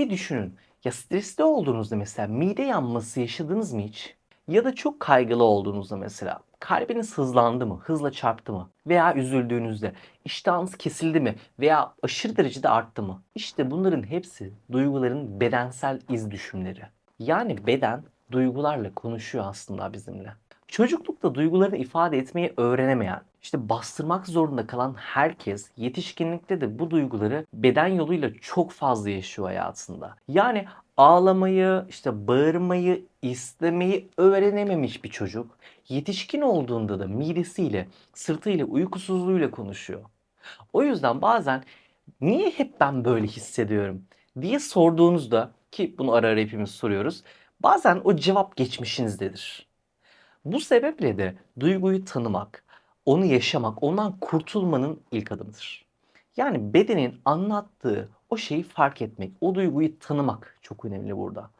Bir düşünün. Ya stresli olduğunuzda mesela mide yanması yaşadınız mı hiç? Ya da çok kaygılı olduğunuzda mesela kalbiniz hızlandı mı? Hızla çarptı mı? Veya üzüldüğünüzde iştahınız kesildi mi? Veya aşırı derecede arttı mı? İşte bunların hepsi duyguların bedensel iz düşümleri. Yani beden duygularla konuşuyor aslında bizimle. Çocuklukta duygularını ifade etmeyi öğrenemeyen, işte bastırmak zorunda kalan herkes yetişkinlikte de bu duyguları beden yoluyla çok fazla yaşıyor hayatında. Yani ağlamayı, işte bağırmayı, istemeyi öğrenememiş bir çocuk yetişkin olduğunda da midesiyle, sırtıyla, uykusuzluğuyla konuşuyor. O yüzden bazen niye hep ben böyle hissediyorum diye sorduğunuzda ki bunu ara ara hepimiz soruyoruz. Bazen o cevap geçmişinizdedir. Bu sebeple de duyguyu tanımak, onu yaşamak, ondan kurtulmanın ilk adımıdır. Yani bedenin anlattığı o şeyi fark etmek, o duyguyu tanımak çok önemli burada.